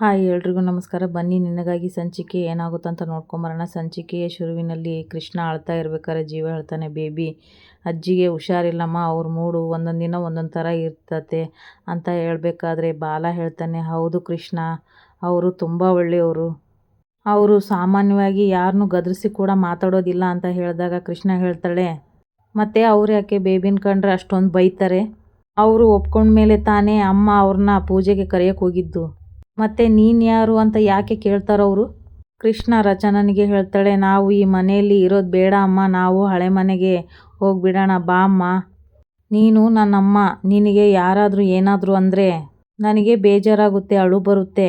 Hi ಎಲ್ರಿಗೂ ನಮಸ್ಕಾರ. ಬನ್ನಿ, ನಿನಗಾಗಿ ಸಂಚಿಕೆ ಏನಾಗುತ್ತಂತ ನೋಡ್ಕೊಂಬರೋಣ. ಸಂಚಿಕೆಯ ಶುರುವಿನಲ್ಲಿ ಕೃಷ್ಣ ಅಳ್ತಾ ಇರ್ಬೇಕಾದ್ರೆ ಜೀವ ಹೇಳ್ತಾನೆ, ಬೇಬಿ, ಅಜ್ಜಿಗೆ ಹುಷಾರಿಲ್ಲಮ್ಮ, ಅವ್ರ ಮೂಡು ಒಂದೊಂದು ದಿನ ಒಂದೊಂದು ಥರ ಇರ್ತತೆ ಅಂತ ಹೇಳಬೇಕಾದ್ರೆ ಬಾಲ ಹೇಳ್ತಾನೆ, ಹೌದು ಕೃಷ್ಣ, ಅವರು ತುಂಬ ಒಳ್ಳೆಯವರು. ಅವರು ಸಾಮಾನ್ಯವಾಗಿ ಯಾರನ್ನೂ ಗದರಿಸಿ ಕೂಡ ಮಾತಾಡೋದಿಲ್ಲ ಅಂತ ಹೇಳಿದಾಗ ಕೃಷ್ಣ ಹೇಳ್ತಾಳೆ, ಮತ್ತು ಅವ್ರು ಯಾಕೆ ಬೇಬಿನ ಕಂಡ್ರೆ ಅಷ್ಟೊಂದು ಬೈತಾರೆ? ಅವರು ಒಪ್ಕೊಂಡ ಮೇಲೆ ತಾನೇ ಅಮ್ಮ ಅವ್ರನ್ನ ಪೂಜೆಗೆ ಕರೆಯೋಕೆ ಹೋಗಿದ್ದು. ಮತ್ತು ನೀನ್ಯಾರು ಅಂತ ಯಾಕೆ ಕೇಳ್ತಾರವರು ಕೃಷ್ಣ ರಚನನಿಗೆ ಹೇಳ್ತಾಳೆ, ನಾವು ಈ ಮನೆಯಲ್ಲಿ ಇರೋದು ಬೇಡ ಅಮ್ಮ, ನಾವು ಹಳೆ ಮನೆಗೆ ಹೋಗ್ಬಿಡೋಣ, ಬಾ ಅಮ್ಮ. ನೀನು ನನ್ನಮ್ಮ, ನಿನಗೆ ಯಾರಾದರೂ ಏನಾದರೂ ಅಂದರೆ ನನಗೆ ಬೇಜಾರಾಗುತ್ತೆ, ಅಳು ಬರುತ್ತೆ.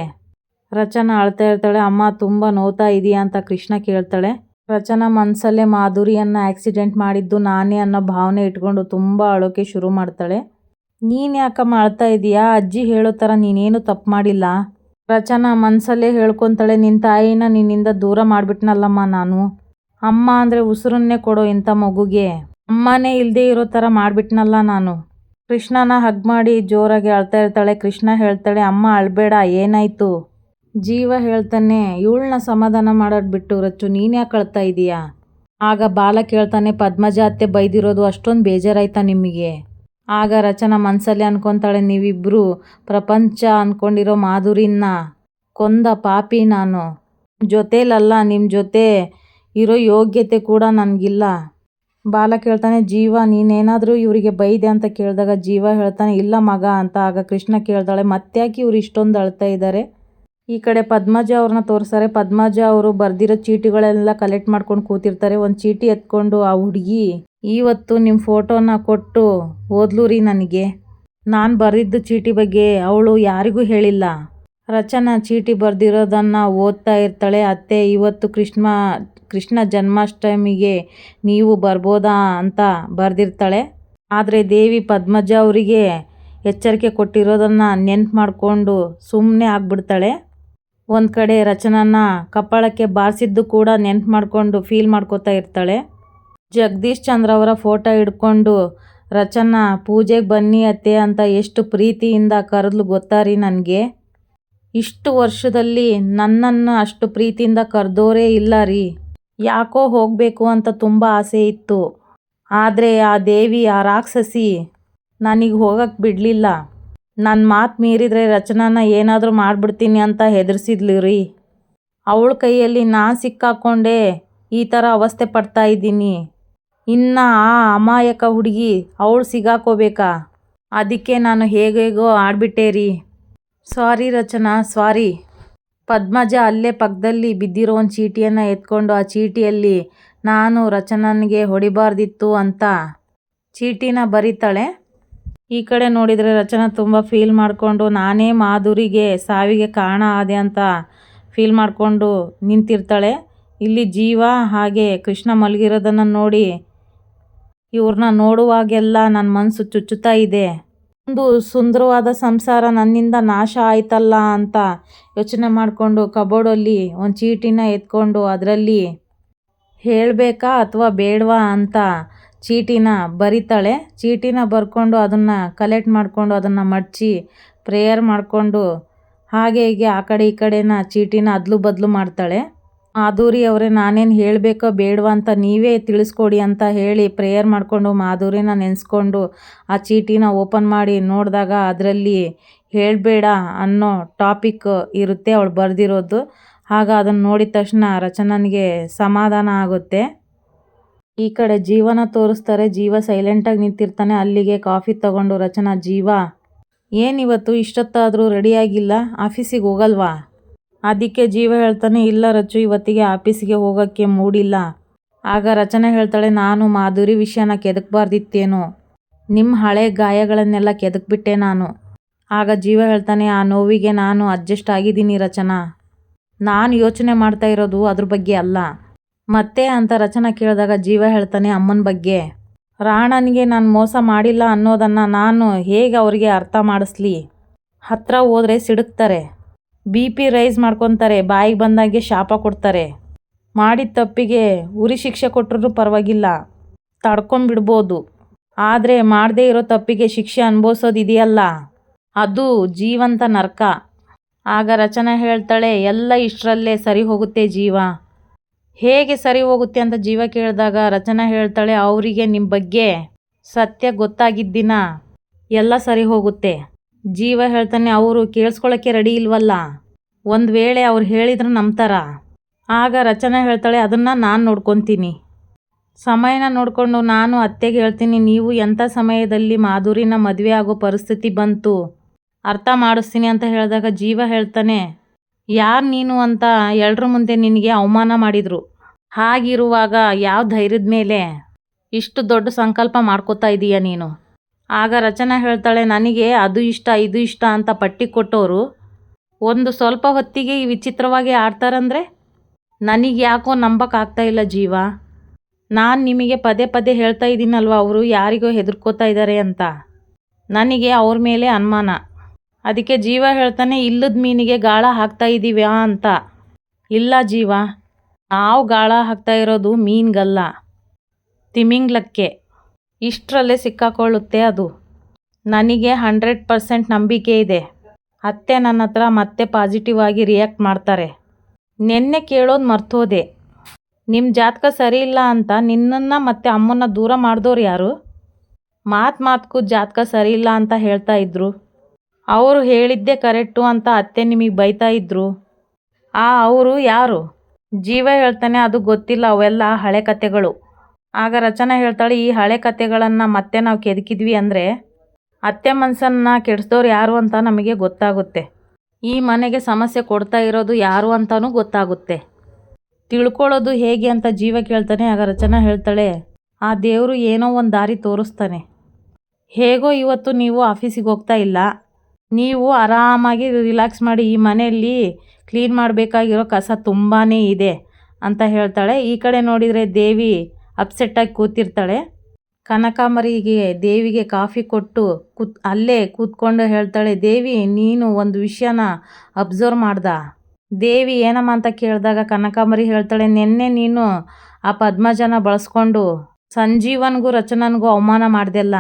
ರಚನಾ ಅಳ್ತಾ ಇರ್ತಾಳೆ ಅಮ್ಮ, ತುಂಬ ನೋವ್ತಾ ಇದೆಯಾ? ಅಂತ ಕೃಷ್ಣ ಕೇಳ್ತಾಳೆ. ರಚನಾ ಮನಸ್ಸಲ್ಲೇ ಮಾಧುರಿಯನ್ನು ಆಕ್ಸಿಡೆಂಟ್ ಮಾಡಿದ್ದು ನಾನೇ ಅನ್ನೋ ಭಾವನೆ ಇಟ್ಕೊಂಡು ತುಂಬ ಅಳೋಕೆ ಶುರು ಮಾಡ್ತಾಳೆ. ನೀನು ಯಾಕಮ್ಮ ಅಳ್ತಾ ಇದೀಯಾ? ಅಜ್ಜಿ ಹೇಳೋ ಥರ ನೀನೇನು ತಪ್ಪು ಮಾಡಿಲ್ಲ? ರಚನಾ ಮನಸಲ್ಲೇ ಹೇಳ್ಕೊತಾಳೆ ನಿನ್ನ ತಾಯಿನ ನಿನ್ನಿಂದ ದೂರ ಮಾಡಿಬಿಟ್ನಲ್ಲಮ್ಮ ನಾನು. ಅಮ್ಮ ಅಂದರೆ ಉಸಿರನ್ನೇ ಕೊಡೋ ಇಂಥ ಮಗುಗೆ. ಅಮ್ಮನೇ ಇಲ್ಲದೆ ಇರೋ ಥರ ಮಾಡಿಬಿಟ್ನಲ್ಲ ನಾನು. ಕೃಷ್ಣನ ಹಗ್ ಮಾಡಿ ಜೋರಾಗಿ ಅಳ್ತಾ ಇರ್ತಾಳೆ. ಕೃಷ್ಣ ಹೇಳ್ತಾಳೆ, ಅಮ್ಮ ಅಳಬೇಡ, ಏನಾಯಿತು? ಜೀವ ಹೇಳ್ತಾನೆ, ಇವಳನ್ನ ಸಮಾಧಾನ ಮಾಡೋದು ಬಿಟ್ಟು ರಚ್ಚು, ನೀನು ಯಾಕೆ ಅಳ್ತಾ ಇದೀಯಾ? ಆಗ ಬಾಲ ಕೇಳ್ತಾನೆ ಪದ್ಮಜ ಅತ್ತೆ ಬೈದಿರೋದು ಅಷ್ಟೊಂದು ಬೇಜಾರಾಯ್ತಾ ನಿಮಗೆ? ಆಗ ರಚನಾ ಮನಸ್ಸಲ್ಲಿ ಅನ್ಕೊತಾಳೆ ನೀವಿಬ್ಬರು ಪ್ರಪಂಚ ಅಂದ್ಕೊಂಡಿರೋ ಮಾಧುರಿನ ಕೊಂದ ಪಾಪಿ ನಾನು. ಜೊತೇಲಲ್ಲ ನಿಮ್ಮ ಜೊತೆ ಇರೋ ಯೋಗ್ಯತೆ ಕೂಡ ನನಗಿಲ್ಲ. ಬಾಲ ಕೇಳ್ತಾನೆ, ಜೀವ, ನೀನೇನಾದರೂ ಇವರಿಗೆ ಬೈದೆ ಅಂತ ಕೇಳಿದಾಗ ಜೀವ ಹೇಳ್ತಾನೆ, ಇಲ್ಲ ಮಗ ಅಂತ ಆಗ ಕೃಷ್ಣ ಕೇಳ್ತಾಳೆ, ಮತ್ತ್ಯಾಕೆ ಇವ್ರು ಇಷ್ಟೊಂದು ಅಳ್ತಾ ಇದ್ದಾರೆ ಈ ಕಡೆ ಪದ್ಮಜ ಅವ್ರನ್ನ ತೋರಿಸ್ತಾರೆ. ಪದ್ಮಜ ಅವರು ಬರ್ದಿರೋ ಚೀಟಿಗಳೆಲ್ಲ ಕಲೆಕ್ಟ್ ಮಾಡ್ಕೊಂಡು ಕೂತಿರ್ತಾರೆ. ಒಂದು ಚೀಟಿ ಎತ್ಕೊಂಡು ಆ ಹುಡುಗಿ ಇವತ್ತು ನಿಮ್ಮ ಫೋಟೋನ ಕೊಟ್ಟು ಓದ್ಲು ರೀ ನನಗೆ. ನಾನು ಬರೆದಿದ್ದು ಚೀಟಿ ಬಗ್ಗೆ ಅವಳು ಯಾರಿಗೂ ಹೇಳಿಲ್ಲ. ರಚನಾ ಚೀಟಿ ಬರೆದಿರೋದನ್ನು ಓದ್ತಾ ಇರ್ತಾಳೆ. ಅತ್ತೆ ಇವತ್ತು ಕೃಷ್ಣ ಕೃಷ್ಣ ಜನ್ಮಾಷ್ಟಮಿಗೆ ನೀವು ಬರ್ಬೋದಾ ಅಂತ ಬರೆದಿರ್ತಾಳೆ. ಆದರೆ ದೇವಿ ಪದ್ಮಜ ಅವರಿಗೆ ಎಚ್ಚರಿಕೆ ಕೊಟ್ಟಿರೋದನ್ನು ನೆನ್ಪು ಮಾಡಿಕೊಂಡು ಸುಮ್ಮನೆ ಆಗ್ಬಿಡ್ತಾಳೆ. ಒಂದು ಕಡೆ ರಚನಾನ ಕಪಾಳಕ್ಕೆ ಬಾರಿಸಿದ್ದು ಕೂಡ ನೆನ್ಪು ಮಾಡಿಕೊಂಡು ಫೀಲ್ ಮಾಡ್ಕೋತಾ ಇರ್ತಾಳೆ. ಜಗದೀಶ್ ಚಂದ್ರ ಅವರ ಫೋಟೋ ಹಿಡ್ಕೊಂಡು, ರಚನಾ, ಪೂಜೆಗೆ ಬನ್ನಿ ಅತ್ತೆ ಅಂತ ಎಷ್ಟು ಪ್ರೀತಿಯಿಂದ ಕರೆದ್ಲು ಗೊತ್ತಾ ರೀ ನನಗೆ? ಇಷ್ಟು ವರ್ಷದಲ್ಲಿ ನನ್ನನ್ನು ಅಷ್ಟು ಪ್ರೀತಿಯಿಂದ ಕರೆದೋರೇ ಇಲ್ಲ ರೀ. ಯಾಕೋ ಹೋಗಬೇಕು ಅಂತ ತುಂಬ ಆಸೆ ಇತ್ತು. ಆದರೆ ಆ ದೇವಿ, ಆ ರಾಕ್ಷಸಿ ನನಗೆ ಹೋಗಕ್ಕೆ ಬಿಡಲಿಲ್ಲ. ನನ್ನ ಮಾತು ಮೀರಿದರೆ ರಚನಾನ ಏನಾದರೂ ಮಾಡಿಬಿಡ್ತೀನಿ ಅಂತ ಹೆದರ್ಸಿದ್ಲು ರೀ ಅವಳ ಕೈಯಲ್ಲಿ ನಾನು ಸಿಕ್ಕಾಕೊಂಡೆ ಈ ಥರ ಅವಸ್ಥೆ ಪಡ್ತಾ ಇದ್ದೀನಿ. ಇನ್ನು ಆ ಅಮಾಯಕ ಹುಡುಗಿ ಅವಳು ಸಿಗಾಕೋಬೇಕಾ? ಅದಕ್ಕೆ ನಾನು ಹೇಗೇಗೋ ಆಡ್ಬಿಟ್ಟೆ ರೀ ಸಾರಿ ರಚನಾ ಸಾರಿ ಪದ್ಮಜ ಅಲ್ಲೇ ಪಕ್ಕದಲ್ಲಿ ಬಿದ್ದಿರೋ ಒಂದು ಚೀಟಿಯನ್ನು ಎತ್ಕೊಂಡು ಆ ಚೀಟಿಯಲ್ಲಿ ನಾನು ರಚನನಿಗೆ ಹೊಡಿಬಾರ್ದಿತ್ತು ಅಂತ. ಚೀಟಿನ ಬರೀತಾಳೆ. ಈ ಕಡೆ ನೋಡಿದರೆ ರಚನಾ ತುಂಬ ಫೀಲ್ ಮಾಡಿಕೊಂಡು, ನಾನೇ ಮಾಧುರಿಗೆ ಸಾವಿಗೆ ಕಾರಣ ಆದೆ ಅಂತ ಫೀಲ್ ಮಾಡಿಕೊಂಡು ನಿಂತಿರ್ತಾಳೆ. ಇಲ್ಲಿ ಜೀವ ಹಾಗೆ ಕೃಷ್ಣ ಮಲಗಿರೋದನ್ನು ನೋಡಿ ಇವ್ರನ್ನ ನೋಡುವಾಗೆಲ್ಲ ನನ್ನ ಮನಸ್ಸು ಚುಚ್ಚುತ್ತಾ ಇದೆ. ಒಂದು ಸುಂದರವಾದ ಸಂಸಾರ ನನ್ನಿಂದ ನಾಶ ಆಯ್ತಲ್ಲ ಅಂತ ಯೋಚನೆ ಮಾಡಿಕೊಂಡು ಕಬೋರ್ಡಲ್ಲಿ ಒಂದು ಚೀಟಿನ ಎತ್ಕೊಂಡು ಅದರಲ್ಲಿ ಹೇಳಬೇಕಾ ಅಥವಾ ಬೇಡವಾ ಅಂತ ಚೀಟಿನ ಬರಿತಾಳೆ. ಚೀಟಿನ ಬರ್ಕೊಂಡು ಅದನ್ನು ಕಲೆಕ್ಟ್ ಮಾಡಿಕೊಂಡು ಅದನ್ನು ಮಡಚಿ ಪ್ರೇಯರ್ ಮಾಡಿಕೊಂಡು ಹಾಗೆ ಹೀಗೆ ಆ ಕಡೆ ಈ ಕಡೆನ ಚೀಟಿನ ಅದಲು ಬದಲು ಮಾಡ್ತಾಳೆ. ಮಾಧುರಿ ಅವರೇ, ನಾನೇನು ಹೇಳಬೇಕೋ ಬೇಡವಾ ಅಂತ ನೀವೇ ತಿಳಿಸ್ಕೊಡಿ ಅಂತ ಹೇಳಿ ಪ್ರೇಯರ್ ಮಾಡಿಕೊಂಡು ಮಾಧುರಿನ ನೆನೆಸ್ಕೊಂಡು ಆ ಚೀಟಿನ ಓಪನ್ ಮಾಡಿ ನೋಡಿದಾಗ ಅದರಲ್ಲಿ ಹೇಳಬೇಡ ಅನ್ನೋ ಟಾಪಿಕ್ ಇರುತ್ತೆ ಅವಳು ಬರೆದಿರೋದು. ಆಗ ಅದನ್ನು ನೋಡಿದ ತಕ್ಷಣ ರಚನನಿಗೆ ಸಮಾಧಾನ ಆಗುತ್ತೆ. ಈ ಕಡೆ ಜೀವನ ತೋರಿಸ್ತಾರೆ, ಜೀವ ಸೈಲೆಂಟಾಗಿ ನಿಂತಿರ್ತಾನೆ, ಅಲ್ಲಿಗೆ ಕಾಫಿ ತಗೊಂಡು ರಚನಾ, ಜೀವ. ಏನಿವತ್ತು ಇಷ್ಟೊತ್ತಾದರೂ ರೆಡಿಯಾಗಿಲ್ಲ ಆಫೀಸಿಗೆ ಹೋಗಲ್ವಾ? ಅದಕ್ಕೆ ಜೀವ ಹೇಳ್ತಾನೆ, ಇಲ್ಲ ರಚು ಇವತ್ತಿಗೆ ಆಫೀಸಿಗೆ ಹೋಗೋಕ್ಕೆ ಮೂಡಿಲ್ಲ. ಆಗ ರಚನೆ ಹೇಳ್ತಾಳೆ, ನಾನು ಮಾಧುರಿ ವಿಷಯನ ಕೆದಕ್ಬಾರ್ದಿತ್ತೇನೋ. ನಿಮ್ಮ ಹಳೆ ಗಾಯಗಳನ್ನೆಲ್ಲ ಕೆದಕ್ಬಿಟ್ಟೆ ನಾನು. ಆಗ ಜೀವ ಹೇಳ್ತಾನೆ, ಆ ನೋವಿಗೆ ನಾನು ಅಡ್ಜಸ್ಟ್ ಆಗಿದ್ದೀನಿ ರಚನಾ. ನಾನು ಯೋಚನೆ ಮಾಡ್ತಾ ಇರೋದು ಅದ್ರ ಬಗ್ಗೆ ಅಲ್ಲ. ಮತ್ತೆ ಅಂತ ರಚನಾ ಕೇಳಿದಾಗ ಜೀವ ಹೇಳ್ತಾನೆ ಅಮ್ಮನ ಬಗ್ಗೆ. ರಾಣನಿಗೆ ನಾನು ಮೋಸ ಮಾಡಿಲ್ಲ ಅನ್ನೋದನ್ನು ನಾನು ಹೇಗೆ ಅವರಿಗೆ ಅರ್ಥ ಮಾಡಿಸ್ಲಿ? ಹತ್ರ ಹೋದರೆ ಸಿಡುಕ್ತಾರೆ ಬಿ ಪಿ ರೈಸ್ ಮಾಡ್ಕೊತಾರೆ, ಬಾಯಿಗೆ ಬಂದಾಗೆ ಶಾಪ ಕೊಡ್ತಾರೆ. ಮಾಡಿದ ತಪ್ಪಿಗೆ ಉರಿ ಶಿಕ್ಷೆ ಕೊಟ್ಟರೂ ಪರವಾಗಿಲ್ಲ. ತಡ್ಕೊಂಬಿಡ್ಬೋದು. ಆದರೆ ಮಾಡದೇ ಇರೋ ತಪ್ಪಿಗೆ ಶಿಕ್ಷೆ ಅನುಭವಿಸೋದು ಇದೆಯಲ್ಲ? ಅದು ಜೀವಂತ ನರ್ಕ. ಆಗ ರಚನೆ ಹೇಳ್ತಾಳೆ, ಎಲ್ಲ ಇಷ್ಟರಲ್ಲೇ ಸರಿ ಹೋಗುತ್ತೆ ಜೀವ. ಹೇಗೆ ಸರಿ ಹೋಗುತ್ತೆ ಅಂತ ಜೀವ ಕೇಳಿದಾಗ ರಚನಾ ಹೇಳ್ತಾಳೆ, ಅವರಿಗೆ ನಿಮ್ಮ ಬಗ್ಗೆ ಸತ್ಯ ಗೊತ್ತಾಗಿದ್ದಿನ ಎಲ್ಲ ಸರಿ ಹೋಗುತ್ತೆ. ಜೀವ ಹೇಳ್ತಾನೆ, ಅವರು ಕೇಳಿಸ್ಕೊಳ್ಳೋಕ್ಕೆ ರೆಡಿ ಇಲ್ವಲ್ಲ? ಒಂದು ವೇಳೆ ಅವ್ರು ಹೇಳಿದ್ರೆ ನಂಬ್ತಾರ? ಆಗ ರಚನಾ ಹೇಳ್ತಾಳೆ, ಅದನ್ನು ನಾನು ನೋಡ್ಕೊತೀನಿ. ಸಮಯನ ನೋಡಿಕೊಂಡು ನಾನು ಅತ್ತೆಗೆ ಹೇಳ್ತೀನಿ, ನೀವು ಎಂಥ ಸಮಯದಲ್ಲಿ ಮಾಧುರಿನ ಮದುವೆ ಆಗೋ ಪರಿಸ್ಥಿತಿ ಬಂತು ಅರ್ಥ ಮಾಡಿಸ್ತೀನಿ ಅಂತ ಹೇಳಿದಾಗ ಜೀವ ಹೇಳ್ತಾನೆ ಯಾರು ನೀನು ಅಂತ ಎಲ್ರ ಮುಂದೆ ನಿನಗೆ ಅವಮಾನ ಮಾಡಿದರು. ಹಾಗಿರುವಾಗ ಯಾವ ಧೈರ್ಯದ ಮೇಲೆ ಇಷ್ಟು ದೊಡ್ಡ ಸಂಕಲ್ಪ ಮಾಡ್ಕೋತಾ ಇದೀಯ ನೀನು? ಆಗ ರಚನಾ ಹೇಳ್ತಾಳೆ, ನನಗೆ ಅದು ಇಷ್ಟ, ಇದು ಇಷ್ಟ ಅಂತ ಪಟ್ಟಿ ಕೊಟ್ಟವರು ಒಂದು ಸ್ವಲ್ಪ ಹೊತ್ತಿಗೆ ಈ ವಿಚಿತ್ರವಾಗಿ ಆಡ್ತಾರಂದರೆ? ನನಗೆ ಯಾಕೋ ನಂಬಕ್ಕಾಗ್ತಾ ಇಲ್ಲ ಜೀವ. ನಾನು ನಿಮಗೆ ಪದೇ ಪದೇ ಹೇಳ್ತಾ ಇದ್ದೀನಲ್ವ ಅವರು ಯಾರಿಗೋ ಹೆದರ್ಕೋತಾ ಇದ್ದಾರೆ ಅಂತ? ನನಗೆ ಅವ್ರ ಮೇಲೆ ಅನುಮಾನ. ಅದಕ್ಕೆ ಜೀವ ಹೇಳ್ತಾನೆ, ಇಲ್ಲದ ಮೀನಿಗೆ ಗಾಳ ಹಾಕ್ತಾ ಇದ್ದೀವ್ಯಾ ಅಂತ. ಇಲ್ಲ ಜೀವ, ನಾವು ಗಾಳ ಹಾಕ್ತಾ ಇರೋದು ಮೀನ್ಗಲ್ಲ, ತಿಮಿಂಗ್ಲಕ್ಕೆ. ಇಷ್ಟರಲ್ಲೇ ಸಿಕ್ಕಾಕೊಳ್ಳುತ್ತೆ ಅದು. ನನಗೆ ಹಂಡ್ರೆಡ್ ಪರ್ಸೆಂಟ್ ನಂಬಿಕೆ ಇದೆ. ಅತ್ತೆ ನನ್ನ ಹತ್ರ ಮತ್ತೆ ಪಾಸಿಟಿವ್ ಆಗಿ ರಿಯಾಕ್ಟ್ ಮಾಡ್ತಾರೆ. ನಿನ್ನೆ ಕೇಳೋದು ಮರ್ತೋದೆ. ನಿಮ್ಮ ಜಾತಕ ಸರಿ ಇಲ್ಲ ಅಂತ ನಿನ್ನನ್ನು ಮತ್ತು ಅಮ್ಮನ್ನ ದೂರ ಮಾಡಿದವ್ರು ಯಾರು? ಮಾತು ಮಾತಕ್ಕೂ ಜಾತಕ ಸರಿ ಇಲ್ಲ ಅಂತ ಹೇಳ್ತಾ ಇದ್ರು. ಅವರು ಹೇಳಿದ್ದೇ ಕರೆಕ್ಟು ಅಂತ ಅತ್ತೆ ನಿಮಗೆ ಬೈತಾ ಇದ್ರು. ಆ ಅವರು ಯಾರು? ಜೀವ ಹೇಳ್ತಾನೆ ಅದು ಗೊತ್ತಿಲ್ಲ, ಅವೆಲ್ಲ ಹಳೆ ಕತೆಗಳು. ಆಗ ರಚನಾ ಹೇಳ್ತಾಳೆ, ಈ ಹಳೆ ಕತೆಗಳನ್ನು ಮತ್ತೆ ನಾವು ಕೆದಕಿದ್ವಿ ಅಂದರೆ ಅತ್ತೆ ಮನಸ್ಸನ್ನು ಕೆಡಿಸ್ದವ್ರು ಯಾರು ಅಂತ ನಮಗೆ ಗೊತ್ತಾಗುತ್ತೆ. ಈ ಮನೆಗೆ ಸಮಸ್ಯೆ ಕೊಡ್ತಾ ಇರೋದು ಯಾರು ಅಂತಲೂ ಗೊತ್ತಾಗುತ್ತೆ. ತಿಳ್ಕೊಳ್ಳೋದು ಹೇಗೆ ಅಂತ ಜೀವ ಕೇಳ್ತಾನೆ, ಆಗ ರಚನಾ ಹೇಳ್ತಾಳೆ, ಆ ದೇವರು ಏನೋ ಒಂದು ದಾರಿ ತೋರಿಸ್ತಾನೆ. ಹೇಗೋ ಇವತ್ತು ನೀವು ಆಫೀಸಿಗೆ ಹೋಗ್ತಾ ಇಲ್ಲ ನೀವು ಆರಾಮಾಗಿ ರಿಲ್ಯಾಕ್ಸ್ ಮಾಡಿ ಈ ಮನೆಯಲ್ಲಿ ಕ್ಲೀನ್ ಮಾಡಬೇಕಾಗಿರೋ ಕಸ ತುಂಬಾ ಇದೆ ಅಂತ ಹೇಳ್ತಾಳೆ. ಈ ಕಡೆ ನೋಡಿದರೆ ದೇವಿ ಅಪ್ಸೆಟ್ಟಾಗಿ ಕೂತಿರ್ತಾಳೆ. ಕನಕಾಂಬರಿಗೆ, ದೇವಿಗೆ ಕಾಫಿ ಕೊಟ್ಟು ಕೂತ್, ಅಲ್ಲೇ ಕೂತ್ಕೊಂಡು ಹೇಳ್ತಾಳೆ, ದೇವಿ, ನೀನು ಒಂದು ವಿಷಯನ ಅಬ್ಸರ್ವ್ ಮಾಡ್ದ? ದೇವಿ, ಏನಮ್ಮ ಅಂತ ಕೇಳಿದಾಗ ಕನಕಾಂಬರಿ ಹೇಳ್ತಾಳೆ, ನಿನ್ನೆ ನೀನು ಆ ಪದ್ಮಜನ ಬಳಸ್ಕೊಂಡು ಸಂಜೀವನ್ಗೂ ರಚನನ್ಗೂ ಅವಮಾನ ಮಾಡ್ದೆಲ್ಲ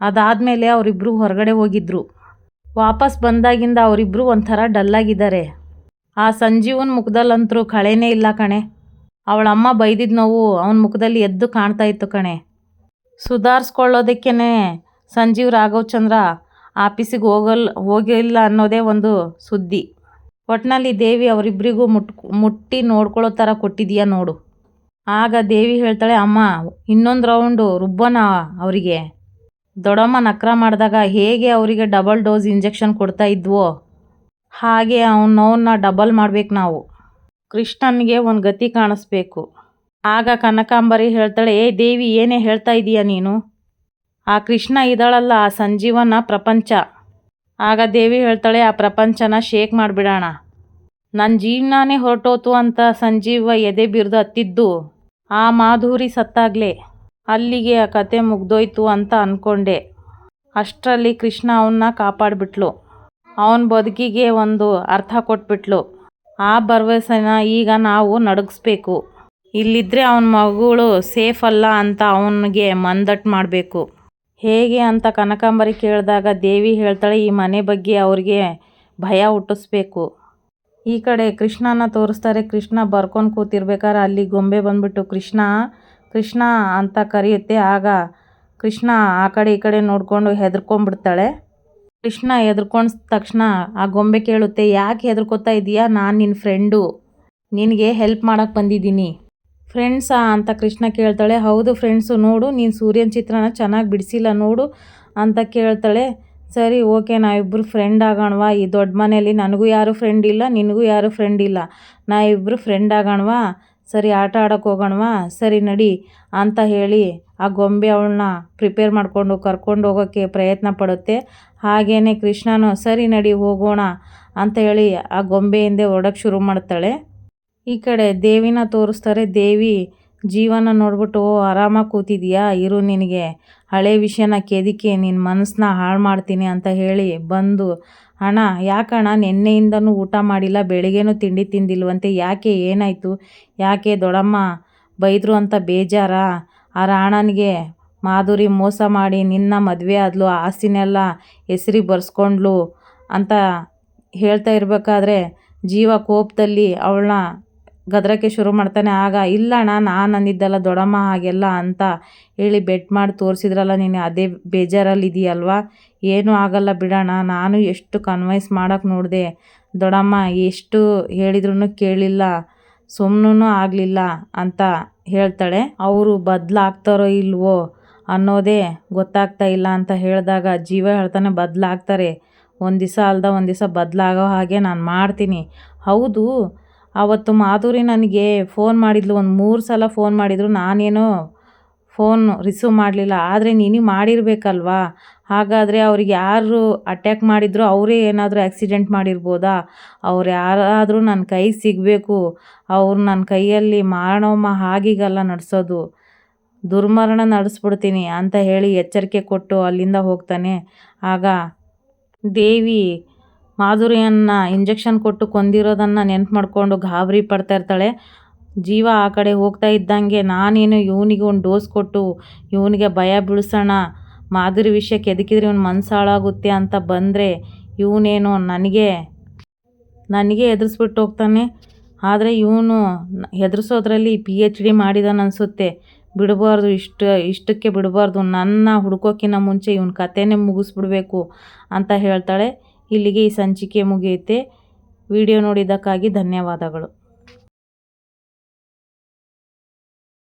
ಅದಾದಮೇಲೆ ಅವರಿಬ್ಬರು ಹೊರಗಡೆ ಹೋಗಿದ್ರು. ವಾಪಸ್ ಬಂದಾಗಿಂದ ಅವರಿಬ್ಬರು ಒಂಥರ ಡಲ್ಲಾಗಿದ್ದಾರೆ. ಆ ಸಂಜೀವನ್ ಮುಖದಲ್ಲಂತರೂ ಕಳೆನೇ ಇಲ್ಲ ಕಣೆ. ಅವಳ ಅಮ್ಮ ಬೈದಿದ್ದ ನೋವು ಅವನ ಮುಖದಲ್ಲಿ ಎದ್ದು ಕಾಣ್ತಾ ಇತ್ತು ಕಣೆ. ಸುಧಾರಿಸ್ಕೊಳ್ಳೋದಕ್ಕೇ ಸಂಜೀವ್ ರಾಘವ್ ಚಂದ್ರ ಆಫೀಸಿಗೆ ಹೋಗಲ್, ಹೋಗಿಲ್ಲ ಅನ್ನೋದೇ ಒಂದು ಸುದ್ದಿ. ಒಟ್ಟಿನಲ್ಲಿ ದೇವಿ ಅವರಿಬ್ಬರಿಗೂ ಮುಟ್, ಮುಟ್ಟಿ ನೋಡ್ಕೊಳ್ಳೋ ಥರ ಕೊಟ್ಟಿದೀಯ ನೋಡು. ಆಗ ದೇವಿ ಹೇಳ್ತಾಳೆ, ಅಮ್ಮ, ಇನ್ನೊಂದು ರೌಂಡು ರುಬ್ಬನ ಅವರಿಗೆ. ದೊಡ್ಡಮ್ಮ ನಕ್ರ ಮಾಡಿದಾಗ ಹೇಗೆ ಅವರಿಗೆ ಡಬಲ್ ಡೋಸ್ ಇಂಜೆಕ್ಷನ್ ಕೊಡ್ತಾ ಇದ್ವೋ? ಹಾಗೆ ಅವನ ನೋವನ್ನ ಡಬಲ್ ಮಾಡ್ಬೇಕು ನಾವು. ಕೃಷ್ಣನಿಗೆ ಒಂದು ಗತಿ ಕಾಣಿಸ್ಬೇಕು. ಆಗ ಕನಕಾಂಬರಿ ಹೇಳ್ತಾಳೆ, ಏ ದೇವಿ, ಏನೇ ಹೇಳ್ತಾ ಇದೀಯ ನೀನು? ಆ ಕೃಷ್ಣ ಇದ್ದಾಳಲ್ಲ, ಆ ಸಂಜೀವನ ಪ್ರಪಂಚ. ಆಗ ದೇವಿ ಹೇಳ್ತಾಳೆ, ಆ ಪ್ರಪಂಚನ ಶೇಕ್ ಮಾಡಿಬಿಡೋಣ. ನನ್ನ ಜೀವನಾನೇ ಹೊರಟೋತು ಅಂತ ಸಂಜೀವ ಎದೆ ಬಿರ್ದು ಹತ್ತಿದ್ದು. ಆ ಮಾಧುರಿ ಸತ್ತಾಗ್ಲೇ. ಅಲ್ಲಿಗೆ ಆ ಕತೆ ಮುಗ್ದೋಯ್ತು ಅಂತ ಅಂದ್ಕೊಂಡೆ ಅಷ್ಟರಲ್ಲಿ ಕೃಷ್ಣ ಅವನ್ನ ಕಾಪಾಡಿಬಿಟ್ಲು. ಅವನ ಬದುಕಿಗೆ ಒಂದು ಅರ್ಥ ಕೊಟ್ಬಿಟ್ಲು. ಆ ಭರವಸೆನ ಈಗ ನಾವು ನಡಗಿಸ್ಬೇಕು. ಇಲ್ಲಿದ್ದರೆ ಅವನ ಮಗಳು ಸೇಫ್ ಅಲ್ಲ ಅಂತ ಅವನಿಗೆ ಮಂದಟ್ಟು ಮಾಡಬೇಕು. ಹೇಗೆ ಅಂತ ಕನಕಾಂಬರಿ ಕೇಳಿದಾಗ ದೇವಿ ಹೇಳ್ತಾಳೆ, ಈ ಮನೆ ಬಗ್ಗೆ ಅವ್ರಿಗೆ ಭಯ ಹುಟ್ಟಿಸ್ಬೇಕು. ಈ ಕಡೆ ಕೃಷ್ಣನ ತೋರಿಸ್ತಾರೆ, ಕೃಷ್ಣ ಬರ್ಕೊಂಡು ಕೂತಿರ್ಬೇಕಾದ್ರೆ ಅಲ್ಲಿ ಗೊಂಬೆ ಬಂದ್ಬಿಟ್ಟು ಕೃಷ್ಣ ಕೃಷ್ಣ ಅಂತ ಕರೆಯುತ್ತೆ. ಆಗ ಕೃಷ್ಣ ಆ ಕಡೆ ಈ ಕಡೆ ನೋಡಿಕೊಂಡು ಹೆದರ್ಕೊಂಡ್ಬಿಡ್ತಾಳೆ. ಕೃಷ್ಣ ಹೆದರ್ಕೊಂಡ ತಕ್ಷಣ ಆ ಗೊಂಬೆ ಕೇಳುತ್ತೆ, ಯಾಕೆ ಹೆದರ್ಕೋತಾ ಇದೀಯಾ? ನಾನು ನಿನ್ನ ಫ್ರೆಂಡು ನಿನಗೆ ಹೆಲ್ಪ್ ಮಾಡೋಕ್ಕೆ ಬಂದಿದ್ದೀನಿ. ಫ್ರೆಂಡ್ಸಾ ಅಂತ ಕೃಷ್ಣ ಕೇಳ್ತಾಳೆ. ಹೌದು ಫ್ರೆಂಡ್ಸು ನೋಡು, ನೀನು ಸೂರ್ಯನ ಚಿತ್ರನ ಚೆನ್ನಾಗಿ ಬಿಡಿಸಿಲ್ಲ ನೋಡು ಅಂತ ಕೇಳ್ತಾಳೆ. ಸರಿ, ಓಕೆ ನಾವಿಬ್ಬರು ಫ್ರೆಂಡ್ ಆಗೋಣವಾ? ಈ ದೊಡ್ಡ ಮನೆಯಲ್ಲಿ ನನಗೂ ಯಾರು ಫ್ರೆಂಡ್ ಇಲ್ಲ, ನಿನಗೂ ಯಾರು ಫ್ರೆಂಡ್ ಇಲ್ಲ. ನಾವಿಬ್ಬರು ಫ್ರೆಂಡ್ ಆಗೋಣವಾ? ಸರಿ ಆಟ ಆಡೋಕೆ ಹೋಗೋಣವಾ? ಸರಿ ನಡಿ ಅಂತ ಹೇಳಿ ಆ ಗೊಂಬೆ ಅವಳನ್ನ ಪ್ರಿಪೇರ್ ಮಾಡಿಕೊಂಡು ಕರ್ಕೊಂಡು ಹೋಗೋಕ್ಕೆ ಪ್ರಯತ್ನ ಪಡುತ್ತೆ. ಹಾಗೆಯೇ ಕೃಷ್ಣನು, ಸರಿ ನಡಿ ಹೋಗೋಣ ಅಂತ ಹೇಳಿ ಆ ಗೊಂಬೆ ಹಿಂದೆ ಹೊರಡೋಕ್ಕೆ ಶುರು ಮಾಡ್ತಾಳೆ. ಈ ಕಡೆ ದೇವಿನ ತೋರಿಸ್ತಾರೆ, ದೇವಿ, ಜೀವನ ನೋಡ್ಬಿಟ್ಟು ಆರಾಮಾಗಿ ಕೂತಿದೀಯಾ? ಇರು ನಿನಗೆ. ಹಳೆ ವಿಷಯನ ಕೆದಿಕೆ ನಿನ್ನ ಮನಸ್ಸನ್ನ ಹಾಳು ಮಾಡ್ತೀನಿ ಅಂತ ಹೇಳಿ ಬಂದು ಅಣ್ಣ, ಯಾಕಣ್ಣ ನಿನ್ನೆಯಿಂದನೂ ಊಟ ಮಾಡಿಲ್ಲ, ಬೆಳಿಗ್ಗೆನೂ ತಿಂಡಿ ತಿಂದಿಲ್ವಂತೆ, ಯಾಕೆ ಏನಾಯಿತು? ಯಾಕೆ ದೊಡಮ್ಮ ಬೈದರು ಅಂತ ಬೇಜಾರಾ? ಆ ರಾಣನಿಗೆ ಮಾಧುರಿ ಮೋಸ ಮಾಡಿ ನಿನ್ನ ಮದುವೆ ಆದಲು, ಆಸ್ತಿನೆಲ್ಲ ಹೆಸ್ರಿಗೆ ಬರ್ಸ್ಕೊಂಡ್ಲು ಅಂತ ಹೇಳ್ತಾ ಇರಬೇಕಾದ್ರೆ ಜೀವ ಕೋಪದಲ್ಲಿ ಅವಳನ್ನ ಗದರಕ್ಕೆ ಶುರು ಮಾಡ್ತಾನೆ, ಆಗ ಇಲ್ಲ ಅಣ್ಣ, ನಾನು ಅಂದಿದ್ದಲ್ಲ ದೊಡ್ಡಮ್ಮ ಹಾಗೆಲ್ಲ ಅಂತ ಹೇಳಿ ಬೆಟ್ ಮಾಡಿ ತೋರಿಸಿದ್ರಲ್ಲ, ನೀನು ಅದೇ ಬೇಜಾರಲ್ಲಿ ಇದೆಯಲ್ವಾ? ಏನೂ ಆಗಲ್ಲ ಬಿಡೋಣ ನಾನು ಎಷ್ಟು ಕನ್ವೈನ್ಸ್ ಮಾಡೋಕ್ಕೆ ನೋಡಿದೆ. ದೊಡಮ್ಮ ಎಷ್ಟು ಹೇಳಿದ್ರು ಕೇಳಿಲ್ಲ ಸುಮ್ಮನೂ ಆಗಲಿಲ್ಲ ಅಂತ ಹೇಳ್ತಾಳೆ. ಅವರು ಬದಲಾಗ್ತಾರೋ ಇಲ್ವೋ ಅನ್ನೋದೇ ಗೊತ್ತಾಗ್ತಾ ಇಲ್ಲ ಅಂತ ಹೇಳಿದಾಗ ಜೀವ ಹೇಳ್ತಾನೆ, ಬದಲಾಗ್ತಾರೆ. ಒಂದು ದಿವಸ ಅಲ್ದ ಒಂದು ದಿವಸ ಬದಲಾಗೋ ಹಾಗೆ ನಾನು ಮಾಡ್ತೀನಿ. ಹೌದು ಆವತ್ತು ಮಾಧುರಿ ನನಗೆ ಫೋನ್ ಮಾಡಿದ್ಲು, ಒಂದು ಮೂರು ಸಲ ಫೋನ್ ಮಾಡಿದರು. ನಾನೇನೋ ಫೋನ್ ರಿಸೀವ್ ಮಾಡಲಿಲ್ಲ. ಆದರೆ ನೀನು ಮಾಡಿರಬೇಕಲ್ವಾ? ಹಾಗಾದರೆ ಅವ್ರಿಗೆ ಯಾರು ಅಟ್ಯಾಕ್ ಮಾಡಿದ್ರು, ಅವರೇ ಏನಾದರೂ ಆ್ಯಕ್ಸಿಡೆಂಟ್ ಮಾಡಿರ್ಬೋದಾ? ಅವ್ರು ಯಾರಾದರೂ ನನ್ನ ಕೈ ಸಿಗಬೇಕು. ಅವ್ರು ನನ್ನ ಕೈಯಲ್ಲಿ ಮಾರಣೋಮ ಹಾಗೀಗಲ್ಲ ನಡೆಸೋದು. ದುರ್ಮರಣ ನಡೆಸ್ಬಿಡ್ತೀನಿ ಅಂತ ಹೇಳಿ ಎಚ್ಚರಿಕೆ ಕೊಟ್ಟು ಅಲ್ಲಿಂದ ಹೋಗ್ತಾನೆ. ಆಗ ದೇವಿ ಮಾಧುರಿಯನ್ನು ಇಂಜೆಕ್ಷನ್ ಕೊಟ್ಟು ಕೊಂದಿರೋದನ್ನು ನೆನ್ಪು ಮಾಡಿಕೊಂಡು ಗಾಬರಿ ಪಡ್ತಾ ಇರ್ತಾಳೆ. ಜೀವ ಆ ಕಡೆ ಹೋಗ್ತಾ ಇದ್ದಂಗೆ ನಾನೇನು ಇವನಿಗೆ ಒಂದು ಡೋಸ್ ಕೊಟ್ಟು ಇವನಿಗೆ ಭಯ ಬೀಳಿಸೋಣ, ಮಾಧುರಿ ವಿಷಯಕ್ಕೆ ಎದಕ್ಕಿದ್ರೆ ಇವನು ಮನಸ್ಸು ಹಾಳಾಗುತ್ತೆ ಅಂತ ಬಂದರೆ ಇವನೇನು ನನಗೆ ನನಗೆ ಎದುರಿಸ್ಬಿಟ್ಟು ಹೋಗ್ತಾನೆ. ಆದರೆ ಇವನು ಹೆದರ್ಸೋದ್ರಲ್ಲಿ ಪಿ ಎಚ್ ಡಿ ಮಾಡಿದಾನನ್ಸುತ್ತೆ ಬಿಡಬಾರ್ದು, ಇಷ್ಟು, ಇಷ್ಟಕ್ಕೆ ಬಿಡಬಾರ್ದು. ನನ್ನ ಹುಡ್ಕೋಕ್ಕಿಂತ ಮುಂಚೆ ಇವನ ಕಥೆನೇ ಮುಗಿಸ್ಬಿಡ್ಬೇಕು ಅಂತ ಹೇಳ್ತಾಳೆ. ಇಲ್ಲಿಗೆ ಈ ಸಂಚಿಕೆ ಮುಗಿಯುತ್ತೆ. ವಿಡಿಯೋ ನೋಡಿದ್ದಕ್ಕಾಗಿ ಧನ್ಯವಾದಗಳು.